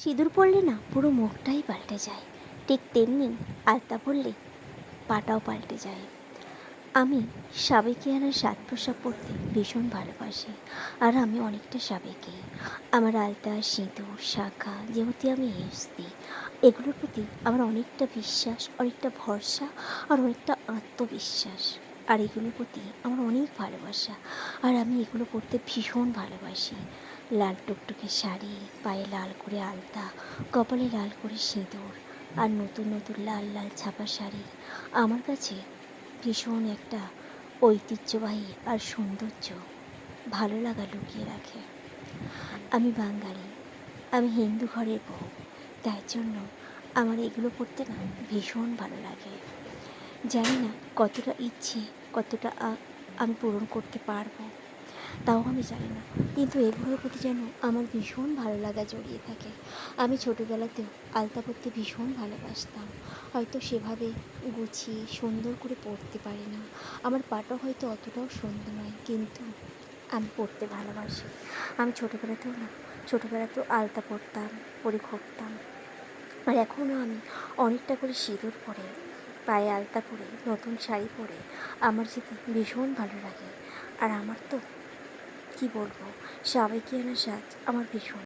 সিঁদুর পড়লে না পুরো মুখটাই পাল্টে যায়। ঠিক তেমনি আলতা পড়লে পাটাও পাল্টে যায়। আমি সাবেকিয়ানার সাত পোশাক পরতে ভীষণ ভালোবাসি, আর আমি অনেকটা সাবেকি। আমার আলতা, সিঁদুর, শাখা, যেহেতু আমি এসছি, এগুলোর প্রতি আমার অনেকটা বিশ্বাস, অনেকটা ভরসা, আর অনেকটা আত্মবিশ্বাস। আর এগুলোর প্রতি আমার অনেক ভালোবাসা, আর আমি এগুলো পরতে ভীষণ ভালোবাসি। লাল টুকটুকে শাড়ি, পায়ে লাল করে আলতা, কপালে লাল করে সিঁদুর আর নতুন নতুন লাল লাল ছাপা শাড়ি। আমার কাছে ভীষণ একটা ঐতিহ্যবাহী আর সৌন্দর্য ভালো লাগা লুকিয়ে রাখে। আমি বাঙালি, আমি হিন্দু ঘরের বউ, তাই জন্য আমার এগুলো পড়তে না ভীষণ ভালো লাগে। জানি না কতটা ইচ্ছে, কতটা আমি পূরণ করতে পারব। তাও আমি জানি না। কিন্তু এগুলোর প্রতি যেন আমার ভীষণ ভালো লাগা জড়িয়ে থাকে। আমি ছোটোবেলাতেও আলতা পরতে ভীষণ ভালোবাসতাম। হয়তো সেভাবে গুছিয়ে সুন্দর করে পরতে পারি না। আমার পাটা হয়তো অতটাও সুন্দর নয়, কিন্তু আমি পরতে ভালোবাসি। আমি ছোটোবেলাতেও না, ছোটোবেলাতেও আলতা পরতাম, পরে ঘুরতাম। আর এখনও আমি অনেকটা করে সিঁদুর পরে, পায়ে আলতা পরে, নতুন শাড়ি পরে আমার যেতে ভীষণ ভালো লাগে। আর আমার তো কী বলব? সাবেকিয়ানা সাজ আমার ভীষণ।